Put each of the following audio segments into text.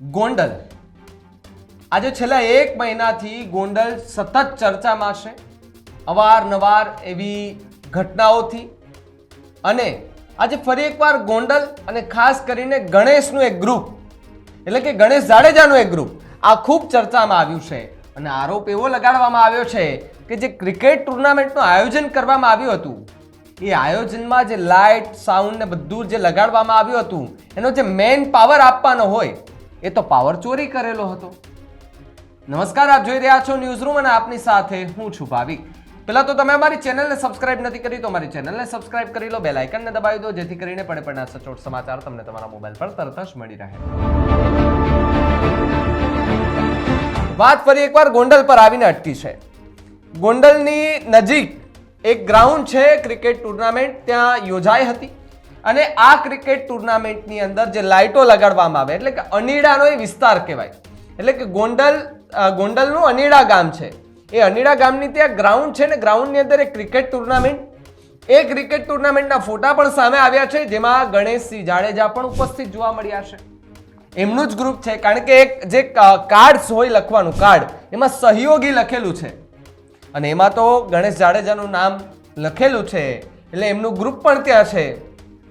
ગોંડલ. આજે છેલ્લા એક મહિનાથી ગોંડલ સતત ચર્ચામાં છે. અવારનવાર એવી ઘટનાઓથી. અને આજે ફરી એકવાર ગોંડલ અને ખાસ કરીને ગણેશનું એક ગ્રુપ એટલે કે ગણેશ જાડેજાનું એક ગ્રુપ આ ખૂબ ચર્ચામાં આવ્યું છે. અને આરોપ એવો લગાડવામાં આવ્યો છે કે જે ક્રિકેટ ટુર્નામેન્ટનું આયોજન કરવામાં આવ્યું હતું. એ આયોજનમાં જે લાઇટ, સાઉન્ડ ને બધું જે લગાડવામાં આવ્યું હતું, એનો જે મેન પાવર આપવાનો હોય એ તો પાવર ચોરી કરેલો હતો. નમસ્કાર, આપ જોઈ રહ્યા છો ન્યૂઝ રૂમ અને આપની સાથે હું છું ભાવિક. પહેલાં તો તમે અમારી ચેનલને સબસ્ક્રાઇબ નથી કરી, તો અમારી ચેનલને સબસ્ક્રાઇબ કરી લો બેલ આઇકનને દબાવી દો, જેથી કરીને પડે પડના સચોટ સમાચાર તમને તમારા મોબાઈલ પર તરત જ મળી રહે. વાત ફરી એકવાર ગોંડલ પર આવીને અટકી છે. ગોંડલની નજીક એક ગ્રાઉન્ડ છે ક્રિકેટ ટુર્નામેન્ટ ત્યાં યોજાઈ હતી. અને આ ક્રિકેટ ટુર્નામેન્ટની અંદર જે લાઇટો લગાડવામાં આવે, એટલે કે અનીડાનો એ વિસ્તાર કહેવાય. એટલે કે ગોંડલ ગોંડલનું અનીડા ગામ છે. એ અનીડા ગામની ત્યાં ગ્રાઉન્ડ છે ને ગ્રાઉન્ડની અંદર એક ક્રિકેટ ટુર્નામેન્ટ, એ ક્રિકેટ ટુર્નામેન્ટના ફોટા પણ સામે આવ્યા છે, જેમાં ગણેશસિંહ જાડેજા પણ ઉપસ્થિત જોવા મળ્યા છે. એમનું જ ગ્રુપ છે, કારણ કે એક, જે કાર્ડ્સ હોય લખવાનું, કાર્ડ, એમાં સહયોગી લખેલું છે. અને એમાં તો ગણેશ જાડેજાનું નામ લખેલું છે, એટલે એમનું ગ્રુપ પણ ત્યાં છે.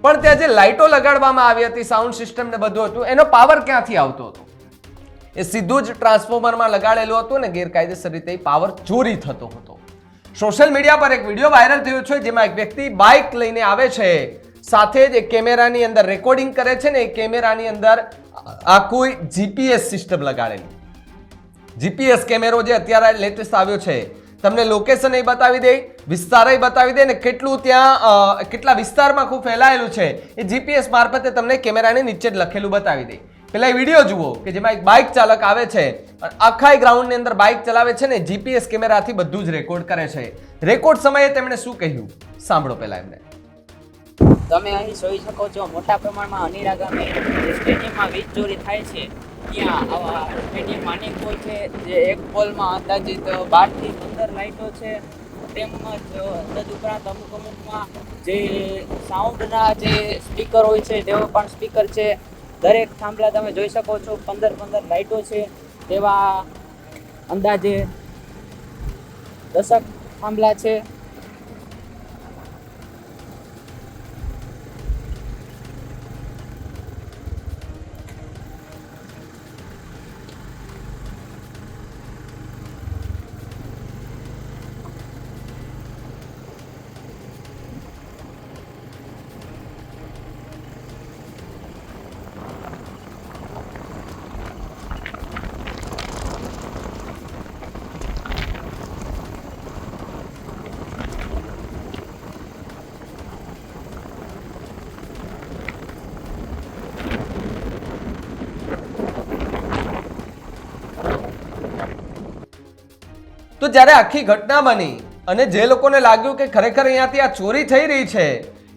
પણ ત્યાં જે લાઇટો લગાડવામાં આવી હતી સાઉન્ડ સિસ્ટમ ને બધું હતું, એનો પાવર ક્યાંથી આવતો હતો? એ સીધું જ ટ્રાન્સફોર્મરમાં લગાડેલું હતું ને, ગેરકાયદેસર રીતે પાવર ચોરી થતો હતો. સોશિયલ મીડિયા પર એક વીડિયો વાયરલ થયો છે, જેમાં એક વ્યક્તિ બાઇક લઈને આવે છે, સાથે જ એક કેમેરાની અંદર રેકોર્ડિંગ કરે છે ને, એ કેમેરાની અંદર આ કોઈ જીપીએસ સિસ્ટમ લગાડેલી. જીપીએસ કેમેરો જે અત્યારે લેટેસ્ટ આવ્યો છે તમને લોકેશન એ બતાવી દે, વિસ્તાર એ બતાવી દે ને કેટલું ત્યાં કેટલા વિસ્તારમાં ખૂબ ફેલાયેલું છે. એ જીપીએસ મારફતે તમને કેમેરાની નીચે જ લખેલું બતાવી દે. પેલા વીડિયો જુઓ કે જેમાં એક બાઇક ચાલક આવે છે આખા ગ્રાઉન્ડની અંદર બાઇક ચલાવે છે ને જીપીએસ કેમેરાથી બધું જ રેકોર્ડ કરે છે. રેકોર્ડ સમયે તેમણે શું કહ્યું? સાંભળો પહેલા એમને. તમે અહીં જોઈ શકો છો, મોટા પ્રમાણમાં અનિરાગામી સ્ટેડિયમમાં વીજ ચોરી થાય છે. ત્યાં આવા સ્ટેડિયમમાં માની પોલ છે, જે એક પોલમાં અંદાજિત બારથી પંદર લાઇટો છે, તેમજ તદુપરાંત અમુક અમુકમાં જે સાઉન્ડના જે સ્પીકર હોય છે, તેઓ પણ સ્પીકર છે. દરેક થાંભલા તમે જોઈ શકો છો, પંદર પંદર લાઇટો છે. તેવા અંદાજે દશક થાંભલા છે. તો જ્યારે આખી ઘટના બની અને જે લોકોને લાગ્યું કે ખરેખર અહીંયાથી આ ચોરી થઈ રહી છે,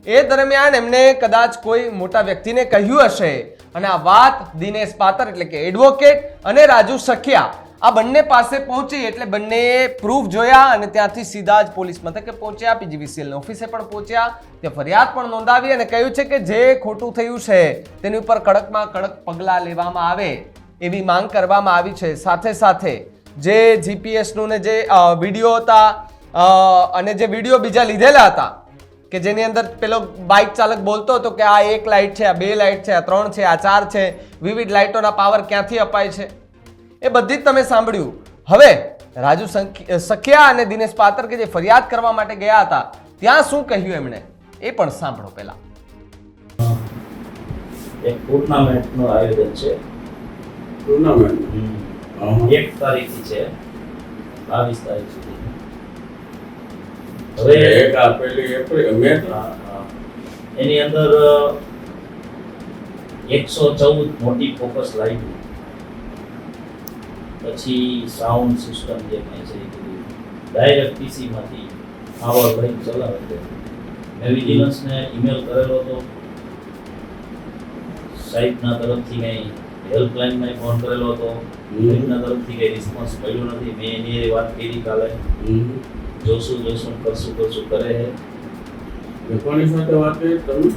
એ દરમિયાન એમને કદાચ કોઈ મોટા વ્યક્તિને કહ્યું હશે. અને આ વાત દિનેશ પાતર એટલે કે એડવોકેટ અને રાજુ સખિયા આ બંને પાસે પહોંચી એટલે બંનેએ પ્રૂફ જોયા અને ત્યાંથી સીધા જ પોલીસ મથકે પહોંચ્યા. પીજીવીસીએલ ઓફિસે પણ પહોંચ્યા. ત્યાં ફરિયાદ પણ નોંધાવી અને કહ્યું છે કે જે ખોટું થયું છે, તેની ઉપર કડકમાં કડક પગલાં લેવામાં આવે એવી માંગ કરવામાં આવી છે. સાથે સાથે જે જીપીએસનું ને જે વીડિયો હતા અને જે વીડિયો બીજા લીધેલા હતા કે જેની અંદર પેલો બાઇક ચાલક બોલતો હતો કે આ એક લાઇટ છે આ બે લાઇટ છે આ ત્રણ છે આ ચાર છે વિવિધ લાઇટોના પાવર ક્યાંથી અપાય છે? એ બધી જ તમે સાંભળ્યું. હવે રાજુ સંખ- સખિયા અને દિનેશ પાત્ર કે જે ફરિયાદ કરવા માટે ગયા હતા ત્યાં શું કહ્યું એમણે? એ પણ સાંભળો પહેલા. એક ટુર્નામેન્ટનું આયોજન છે. ટુર્નામેન્ટ એક તારીખથી છે. બાવીસ તારીખ સુધી. હવે એક આપેલી એપ્રિલ અ, એની અંદર એકસો ચૌદ મોટી ફોકસ લાઈટ પછી સાઉન્ડ સિસ્ટમ જે કઈ છે એ બધું. ડાયરેક્ટ પીસીમાંથી પાવર લઈને ચલાવે છે. મેં વિજિલન્સને ઈમેલ કરેલો હતો. સાહેબના તરફથી કંઈ હેલ્પલાઇનમાં ફોન કરેલો હતો. સાહેબના તરફથી કંઈ રિસ્પોન્સ મળ્યો નથી. મેં એની એ વાત કરી કાલે. જોશું જોશું કરશું કરશું કરે છે કોની સાથે વાત કરી તમે?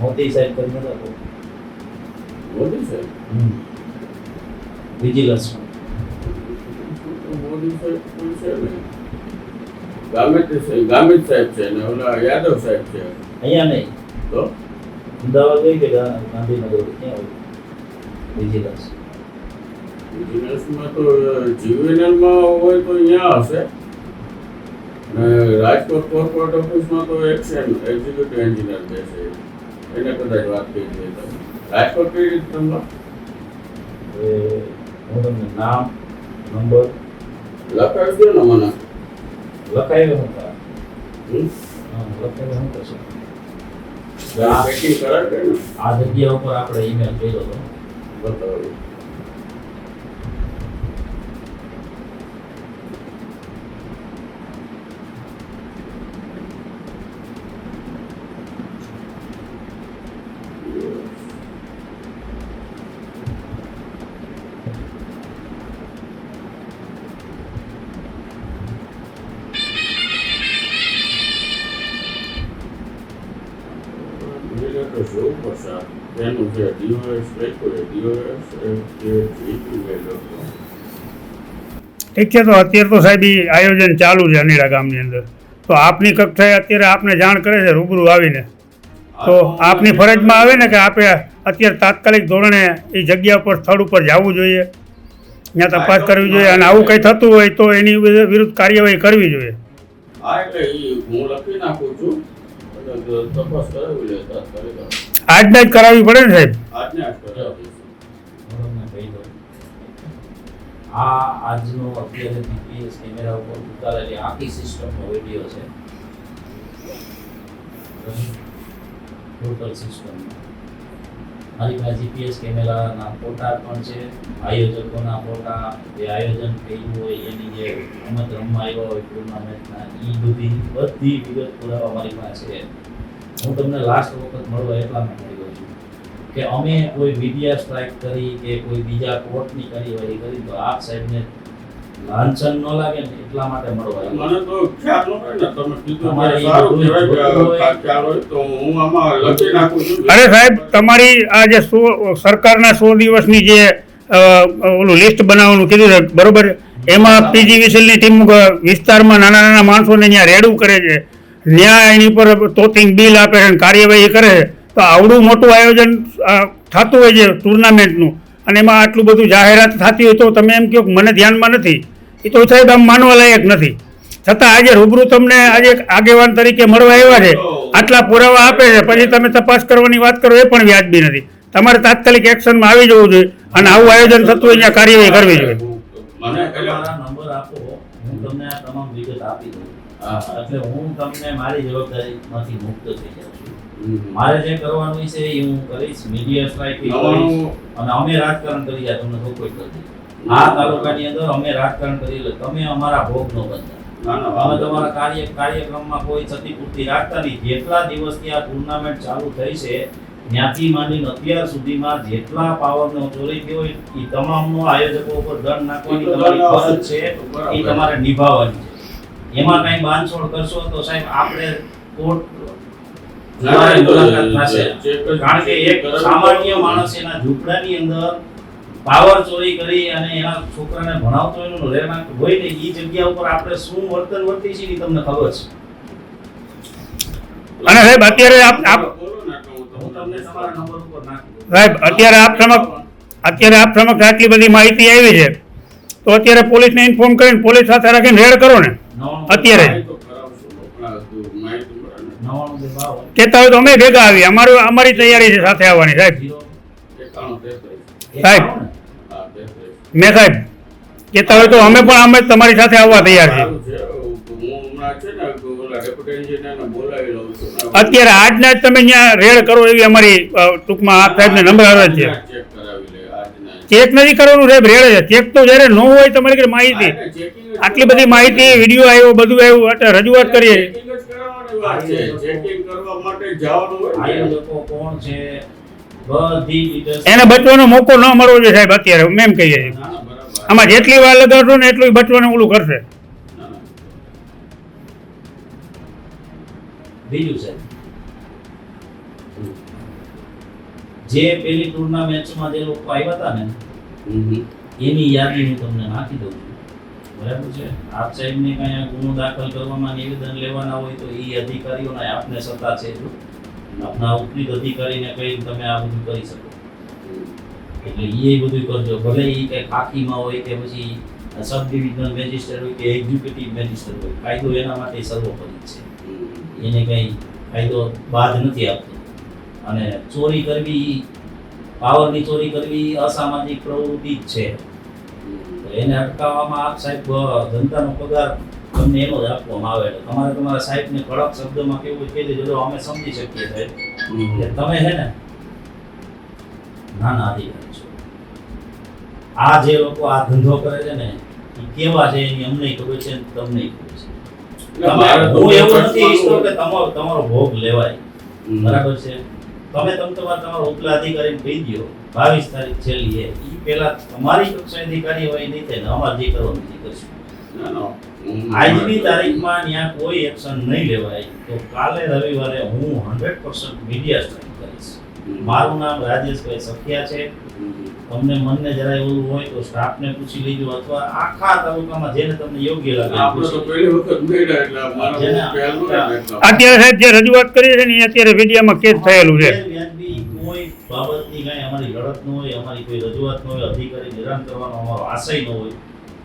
મોદી સાહેબ કરીને હતા મોદી સાહેબ? વિજિલન્સ મોદી સાહેબ કોણ છે ને ગામિત સાહેબ ગામિત સાહેબ છે ને ઓલા યાદવ સાહેબ છે. અહીંયા નહીં. તો? અમદાવાદ હોય કે ગાંધીનગર ક્યાં વિજિલન્સ વિજિલન્સમાં તો જ્યુવેનલમાં હોય તો અહીંયા હશે. અને રાજકોટ કોર્પોરેટ ઓફિસમાં તો એક્શન એક્ઝિક્યુટિવ એન્જિનિયર બેસે એને કદાચ વાત કરી દઈએ તમે રાજકોટ કઈ રીતે તમને? હું તમને નામ નંબર? લખાવજો ને મને. લખાવી હું લખાવી? હા, કરશું આ જગ્યા ઉપર આપણે ઈમેલ કર્યો હતો. DOS એ જે email ઠીક છે તો અત્યારે તો સાહેબ આયોજન ચાલુ છે અનિરા ગામની અંદર. તો આપની કક્ષાએ અત્યારે આપને જાણ કરે છે રૂબરૂ આવીને. તો આપની ફરજમાં આવે ને કે આપે અત્યારે તાત્કાલિક ધોરણે એ જગ્યા ઉપર સ્થળ ઉપર જવું જોઈએ. ત્યાં તપાસ કરવી જોઈએ અને આવું કંઈ થતું હોય તો એની વિરુદ્ધ કાર્યવાહી કરવી જોઈએ. હા એટલે હું લખી નાખું છું. તપાસ કરવી તાત્કાલિક આજના જ કરાવવી પડે ને સાહેબ? આ આજનો અત્યારે જીપીએસ કેમેરા ઉપર ઉતારેલી આખી સિસ્ટમનો વીડિયો છે. ટોટલ સિસ્ટમ મારી પાસે જીપીએસ કેમેરાના ફોટા પણ છે આયોજકોના ફોટા જે આયોજન કર્યું હોય એની જે રમત રમવા આવ્યા હોય ટુર્નામેન્ટના એ બધી બધી વિગત પુરાવા મારી પાસે છે. હું તમને લાસ્ટ વખત મળવા એટલા માટે આવ્યો છું કે અમે કોઈ મીડિયા સ્ટ્રાઇક કરી કે કોઈ બીજા કોર્ટની કાર્યવાહી કરી તો આપ સાહેબને લાંછન ન લાગે ને એટલા માટે મળવા મને તો ખ્યાલ ન ને તમે કીધું મારે સારું ખ્યાલ હોય તો હું આમાં લખી નાખું છું અરે સાહેબ તમારી આ જે સો સરકારના સો દિવસની જે ઓલું લિસ્ટ બનાવવાનું કીધું છે બરોબર? એમાં પીજી વિસલની ટીમ વિસ્તારમાં નાના નાના માણસોને ત્યાં રેડું કરે છે. ત્યાં એની પર તોતિંગ બિલ આપે અને કાર્યવાહી કરે તો આવડું મોટું આયોજન થતું હોય છે ટુર્નામેન્ટનું અને એમાં આટલું બધું જાહેરાત થતી હોય તો તમે એમ કહો મને ધ્યાનમાં નથી, એ તો સાહેબ આમ માનવા લાયક નથી. છતાં આજે રૂબરૂ તમને આજે આગેવાન તરીકે મળવા આવ્યા છે, આટલા પુરાવા આપે છે, પછી તમે તપાસ કરવાની વાત કરો એ પણ વ્યાજબી નથી. તમારે તાત્કાલિક એક્શનમાં આવી જવું જોઈએ અને આવું આયોજન થતું હોય ત્યાં કાર્યવાહી કરવી જોઈએ. એટલે હું તમને મારી જવાબદારીમાંથી મુક્ત થઈ જાઉં છું. મારે જે કરવાનું છે એ હું કરીશ મીડિયા સ્ટ્રાઇક અને અમે રાજકારણ કરી જાય તમને કોઈ કરી. આ તાલુકાની અંદર અમે રાજકારણ કરી લે તમે અમારા ભોગ નો બનતા. અમે તમારા કાર્ય કાર્યક્રમમાં કોઈ ક્ષતિપૂર્તિ રાખતા નહીં. જેટલા દિવસથી આ ટુર્નામેન્ટ ચાલુ થઈ છે ત્યાંથી માંડીને અત્યાર સુધીમાં જેટલા પાવરનો ચોરી થયો એ તમામનો આયોજકો ઉપર દંડ નાખવાની તમારી ફરજ છે. એ તમારે નિભાવવાની છે. એમાં કઈ બાંધછોડ કરશો તો સાહેબ આપણે કોર્ટ કારણ કે એક સામાન્ય માણસ એના ઝૂંપડાની અંદર પાવર ચોરી કરી અને એના છોકરાને ભણાવતો એનું રહેણાંક હોય ને એ જગ્યા ઉપર આપણે શું વર્તન વર્તી છે એ તમને ખબર છે. અને સાહેબ અત્યારે આપ આપ બોલો ને એટલે હું હું તમને તમને તમારા નંબર ઉપર નાખી. સાહેબ અત્યારે આપ સમક્ષ અત્યારે આપ સમક્ષ આટલી બધી માહિતી આવી છે. તો અત્યારે પોલીસને ઇન્ફોર્મ કરીને પોલીસ સાથે રાખીને રેડ કરો ને. અત્યારે. માહિતી તો કરાવશું પણ આ તું માહિતી મળે ને નવાણું બે બાવન કહેતા હોય તો અમે ભેગા આવીએ. અમારું અમારી તૈયારી છે સાથે આવવાની સાહેબ. સાહેબ. મેં સાહેબ કેતા હોય તો અમે પણ અમે તમારી સાથે આવવા તૈયાર છીએ. અત્યારે આજના જ તમે ત્યાં રેડ કરો એવી અમારી ટૂંકમાં આ સાહેબને નંબર આવે છે. ચેક કરાવી લે આજના ચેક નથી કરવાનું સાહેબ રેડ છે. ચેક તો જ્યારે ન હોય તમારી માહિતી. આટલી બધી માહિતી વીડિયો આવ્યો બધું આવ્યું એટલે રજૂઆત કરીએ. checking જ કરાવવાની વાત છે ચેકિંગ કરવા માટે જવાનું હોય ને. આયોજકો કોણ છે? બધી details. એને બચવાનો મોકો ન મળવો જોઈએ સાહેબ અત્યારે એમ કહીએ. આમાં જેટલી વાર લગાડશો ને એટલું બચવાનું ઓલું કરશે. બીજું સાહેબ. જે પેલી ટૂરના મેચમાં જે લોકો આવ્યા હતા ને એની યાદી હું તમને નાખી દઉં છું. બરાબર છે? આપ સાહેબને કાંઈ ગુનો દાખલ કરવામાં નિવેદન લેવાના હોય તો એ અધિકારીઓને આપને સત્તા છે આપના ઉપરી અધિકારીને કહી તમે આ બધું કરી શકો. એટલે એ બધું કરજો. ભલે એ કંઈ ખાકીમાં હોય કે પછી સબ ડિવિઝનલ મેજિસ્ટર હોય કે એક્ઝિક્યુટિવ મેજિસ્ટર હોય. કાયદો એના માટે સર્વોપરી છે. એને કંઈ કાયદો બાદ નથી આપતો. અને ચોરી કરવી પાવરની ચોરી કરવી અસામાજિક પ્રવૃત્તિ જ છે. એને અટકાવવામાં આપ સાહેબ જનતાનો પગાર તમને એનો જ આપવામાં આવે તમારે તમારા સાહેબને કડક શબ્દમાં કેવું કહી દેજો તો અમે સમજી શકીએ સાહેબ. કે તમે છે ને નાના અધિકારી છો. આ જે લોકો આ ધંધો કરે છે ને એ કેવા છે એની અમને ખબર છે તમને ખબર છે. એટલે મારે તો હું એવું નથી ઈચ્છતો કે તમારો તમારો ભોગ લેવાય. બરાબર છે? તમે તમ તમારા તમારો ઉપલા અધિકારીને કહી દો બાવીસ તારીખ છેલ્લી એ. પહેલા તમારી કક્ષાએથી કાર્યવાહી નહીં થાય અમારે જે કરવાનું એ કરશું. આજની તારીખમાં ત્યાં કોઈ એક્શન નહીં લેવાય. તો કાલે રવિવારે હું હંડ્રેડ પર્સન્ટ મીડિયા સ્ટ્રાઇક કરીશ. મારું નામ રાજેશભાઈ સખિયા છે. તમને મનને જરાય એવું હોય તો સ્ટાફને પૂછી લેજો અથવા આખા તાલુકામાં જેને તમને યોગ્ય લાગે આપણે તો પહેલી વખત મળ્યા એટલે મારા. અત્યારે સાહેબ જે રજૂઆત કરી છે ને અત્યારે મીડિયામાં કેસ થયેલું છે. કોઈ અમારી લડત ન હોય અમારી કોઈ રજૂઆત ન હોય અધિકારી નિરાણ કરવાનો અમારો આશય ન હોય.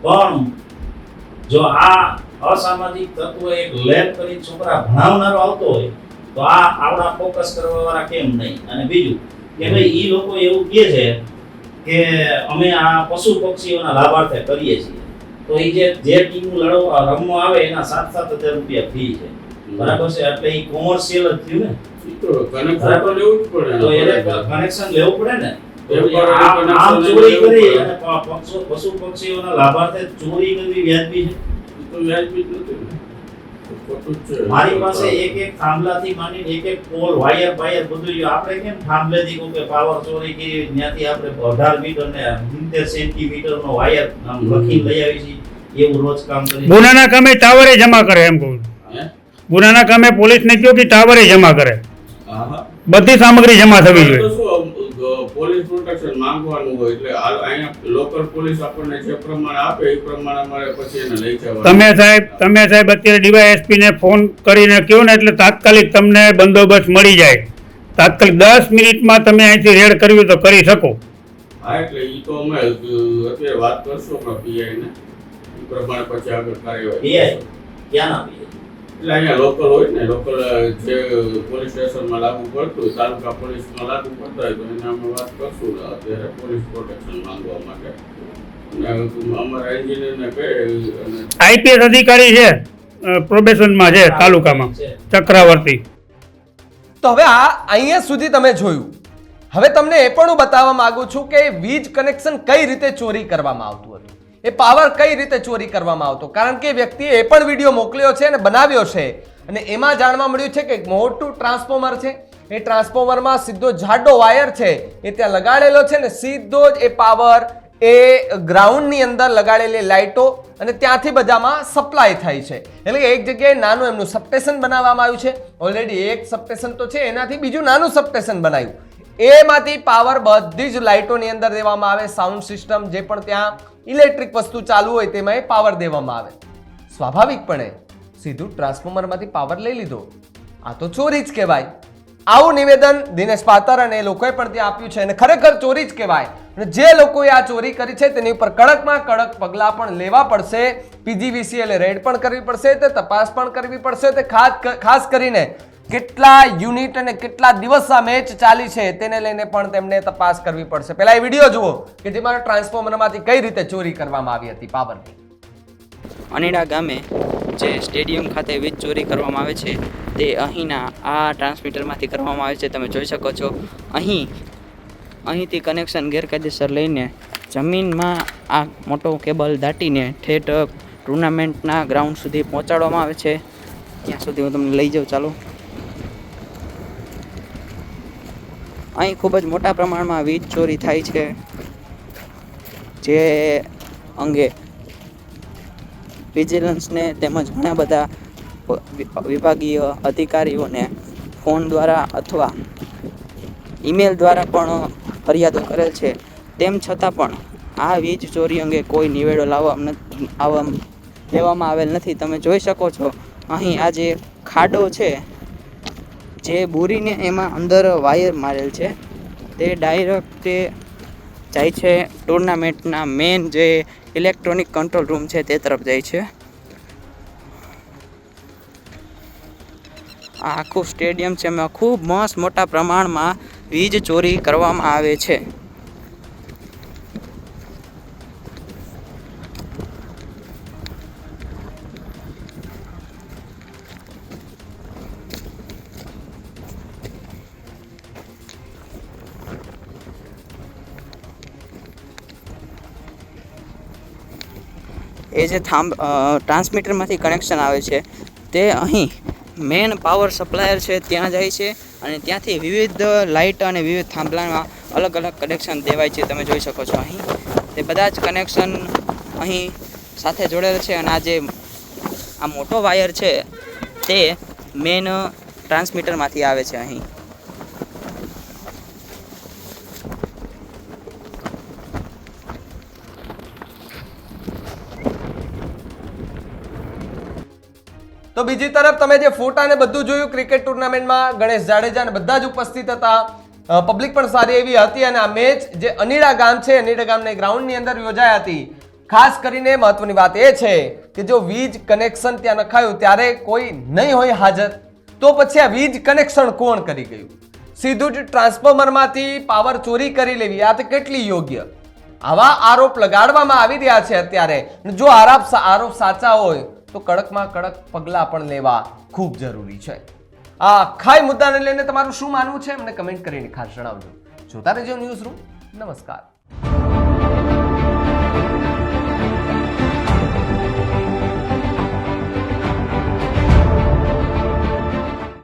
પણ જો આ અસામાજિક તત્વ એક લેબ કરી છોકરા ભણાવનારો આવતો હોય તો આ આવડા ફોકસ કરવાવાળા કેમ નહીં? અને બીજું કે ભાઈ એ લોકો એવું કહે છે કે અમે આ પશુ પક્ષીઓના લાભાર્થે કરીએ છીએ. તો એ જે જે ટીમ લડવા રમવા આવે એના સાત સાત હજાર રૂપિયા ફી છે. બરાબર છે? એટલે એ કોમર્શિયલ જ થયું ને. કનેક્શન લેવું પડે ને? આમ ચોરી કરી. અને પશુ પક્ષીઓના લાભાર્થે ચોરી કરવી વ્યાજબી છે? તો વ્યાજબી નથી. ને. ખોટું જ છે. મારી પાસે એક એક થાંભલાથી માંડીને એક એક પોલ વાયર વાયર બધું આપણે કેમ થાંભલેથી કહું કે પાવર ચોરી કરી ત્યાંથી આપણે અઢાર મીટર ને સિત્તેર સેન્ટીમીટર નો વાયર આમ લઈ આવી છીએ. એવું રોજ કામ કરી ગુનાના કામે ટાવરે જમા કરે એમ કહું? ગુનાના કામે પોલીસને કહ્યું કે ટાવરે જમા કરે. બધી સામગ્રી જમા થવી જોઈએ. પોલીસ પ્રોટેક્શન માંગવાનું હોય એટલે આ- અહીંયા લોકલ પોલીસ આપણને જે પ્રમાણે આપે એ પ્રમાણે અમારે પછી એને લઈ જવાનું. તમે સાહેબ તમે સાહેબ અત્યારે ડીવાયએસપી ને ફોન કરીને કહો ને એટલે તાત્કાલિક તમને બંદોબસ્ત મળી જાય. તાત્કાલિક દસ મિનિટમાં તમે અહીંથી રેડ કરવી તો કરી શકો. હા એટલે એ તો અમે અત્યારે વાત કરશું આપણા પીઆઈ ને એ પ્રમાણે પછી આગળ કાર્યવાહી પીઆઈ ક્યાં ના પીઆઈ? એટલે અહીંયા લોકલ હોય ને લોકલ જે પોલીસ સ્ટેશનમાં લાગુ પડતું હોય તાલુકા પોલીસમાં લાગુ પડતા હોય તો એને અમે વાત કરશું અત્યારે પોલીસ પ્રોટેક્શન માંગવા માટે. અમારા એન્જિનિયરને કહે આઈપીએસ અધિકારી છે પ્રોબેશનમાં છે તાલુકામાં ચક્રવર્તી. તો હવે આ અહીંયા સુધી તમે જોયું. હવે તમને એ પણ હું બતાવવા માંગુ છું કે વીજ કનેક્શન કઈ રીતે ચોરી કરવામાં આવતું હતું? એ પાવર કઈ રીતે ચોરી કરવામાં આવતો? કારણ કે વ્યક્તિએ એ પણ વીડિયો મોકલ્યો છે અને બનાવ્યો છે. અને એમાં જાણવા મળ્યું છે કે મોટું ટ્રાન્સફોર્મર છે. એ ટ્રાન્સફોર્મરમાં સીધો જાડો વાયર છે. એ ત્યાં લગાડેલો છે ને સીધો જ એ પાવર એ ગ્રાઉન્ડની અંદર લગાડેલી લાઇટો અને ત્યાંથી બધામાં સપ્લાય થાય છે. એટલે એક જગ્યાએ નાનું એમનું સબસ્ટેશન બનાવવામાં આવ્યું છે. ઓલરેડી એક સબસ્ટેશન તો છે, એનાથી બીજું નાનું સબસ્ટેશન બનાવ્યું. એમાંથી પાવર બધી જ લાઇટોની અંદર દેવામાં આવે સાઉન્ડ સિસ્ટમ જે પણ ત્યાં ઇલેક્ટ્રિક વસ્તુ ચાલુ હોય તેમાં એ પાવર દેવામાં આવે. સ્વાભાવિકપણે સીધું ટ્રાન્સફોર્મરમાંથી પાવર લઈ લીધો. આ તો ચોરી જ કહેવાય. આવું નિવેદન દિનેશ પાતર અને એ લોકોએ પણ ત્યાં આપ્યું છે અને ખરેખર ચોરી જ કહેવાય. અને જે લોકોએ આ ચોરી કરી છે તેની ઉપર કડકમાં કડક પગલાં પણ લેવા પડશે. પીજીવીસીએલે રેડ પણ કરવી પડશે, તે તપાસ પણ કરવી પડશે, તે ખાસ ખાસ કરીને કેટલા યુનિટ અને કેટલા દિવસ આ મેચ ચાલી છે તેને લઈને પણ તેમને તપાસ કરવી પડશે. પહેલા એ વીડિયો જુઓ કે જેમાં ટ્રાન્સફોર્મરમાંથી કઈ રીતે ચોરી કરવામાં આવી હતી પાવરની અનેડા ગામે જે સ્ટેડિયમ ખાતે વીજ ચોરી કરવામાં આવે છે, તે અહીંના આ ટ્રાન્સમીટરમાંથી કરવામાં આવે છે. તમે જોઈ શકો છો, અહીં, અહીંથી કનેક્શન ગેરકાયદેસર લઈને જમીનમાં આ મોટો કેબલ દાટીને ઠેઠ ટુર્નામેન્ટના ગ્રાઉન્ડ સુધી પહોંચાડવામાં આવે છે. ત્યાં સુધી હું તમને લઈ જાઉં, ચાલો. અહીં ખૂબ જ મોટા પ્રમાણમાં વીજ ચોરી થાય છે જે અંગે વિજિલન્સને તેમજ ઘણા બધા વિભાગીય અધિકારીઓને ફોન દ્વારા અથવા ઈમેલ દ્વારા પણ ફરિયાદો કરેલ છે. તેમ છતાં પણ આ વીજ ચોરી અંગે કોઈ નિવેડો લાવવા આવવા લેવામાં આવેલ નથી. તમે જોઈ શકો છો, અહીં આ જે ખાડો છે જે બોરીને એમાં અંદર વાયર મારેલ છે, તે ડાયરેક્ટ તે જાય છે ટુર્નામેન્ટના મેન જે ઇલેક્ટ્રોનિક કંટ્રોલ રૂમ છે તે તરફ જાય છે. આ આખું સ્ટેડિયમ છે, એમાં ખૂબ મસ્ત મોટા પ્રમાણમાં વીજ ચોરી કરવામાં આવે છે. એ જે થાંભ ટ્રાન્સમીટરમાંથી કનેક્શન આવે છે, તે અહીં મેન પાવર સપ્લાયર છે, ત્યાં જાય છે અને ત્યાંથી વિવિધ લાઇટ અને વિવિધ થાંભલામાં અલગ અલગ કનેક્શન દેવાય છે, તમે જોઈ શકો છો અહીં. તે બધા જ કનેક્શન અહીં સાથે જોડેલ છે અને આ જે આ મોટો વાયર છે, તે મેન ટ્રાન્સમીટરમાંથી આવે છે અહીં. તો બીજી તરફ તમે જે ફોટા ને બધું જોયું ક્રિકેટ ટુર્નામેન્ટમાં, ગણેશ જાડેજા ને બધા જ ઉપસ્થિત હતા. પબ્લિક પણ સારી એવી હતી અને આ મેચ જે અનીડા ગામ છે, અનીડા ગામને ગ્રાઉન્ડની અંદર યોજાઈ હતી. ખાસ કરીને મહત્વની વાત એ છે કે જો વીજ કનેક્શન ત્યાં નખાયું, ત્યારે કોઈ નહીં હોય હાજર. તો પછી આ વીજ કનેક્શન કોણ કરી ગયું? સીધું જ ટ્રાન્સફોર્મરમાંથી પાવર ચોરી કરી લેવી, આ તો કેટલી યોગ્ય. આવા આરોપ લગાડવામાં આવી રહ્યા છે અત્યારે. જો આરોપ આરોપ સાચા હોય તો કડકમાં કડક પગલાં પણ લેવા ખૂબ જરૂરી છે. આ આખાય મુદ્દાને લઈને તમારું શું માનવું છે? મને કમેન્ટ કરીને ખાસ જણાવજો. જોતા રહેજો ન્યૂઝ રૂમ. નમસ્કાર.